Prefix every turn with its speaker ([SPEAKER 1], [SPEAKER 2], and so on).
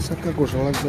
[SPEAKER 1] সাক্কা কোষা লাগবে